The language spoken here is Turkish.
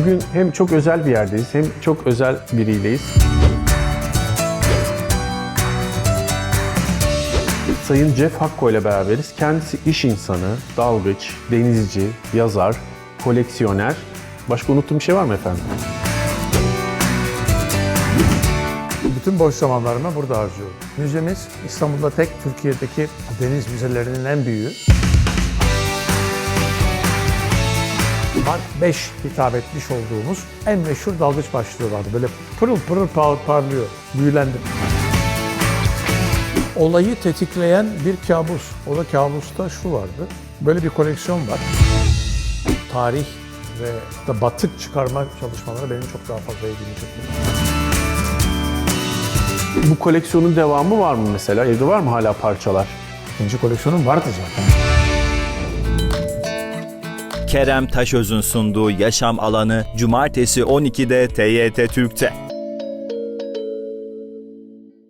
Bugün hem çok özel bir yerdeyiz hem çok özel biriyleyiz. Sayın Jeff Hakko ile beraberiz. Kendisi iş insanı, dalgıç, denizci, yazar, koleksiyoner. Başka unuttuğum bir şey var mı efendim? Bütün boş zamanlarımı burada harcıyorum. Müzemiz İstanbul'da tek Türkiye'deki deniz müzelerinin en büyüğü. Mark 5 hitap etmiş olduğumuz en meşhur dalgıç başlığı vardı. Böyle pırıl pırıl par- parlıyor. Büyülendim. Olayı tetikleyen bir kabus. O da kabusta şu vardı. Böyle bir koleksiyon var. Tarih ve da batık çıkarma çalışmaları benim çok daha fazla ilgimi çekiyor. Bu koleksiyonun devamı var mı mesela? Evde var mı hala parçalar? İkinci koleksiyonum vardı zaten. Kerem Taşöz'ün sunduğu Yaşam Alanı Cumartesi 12'de TYT Türk'te.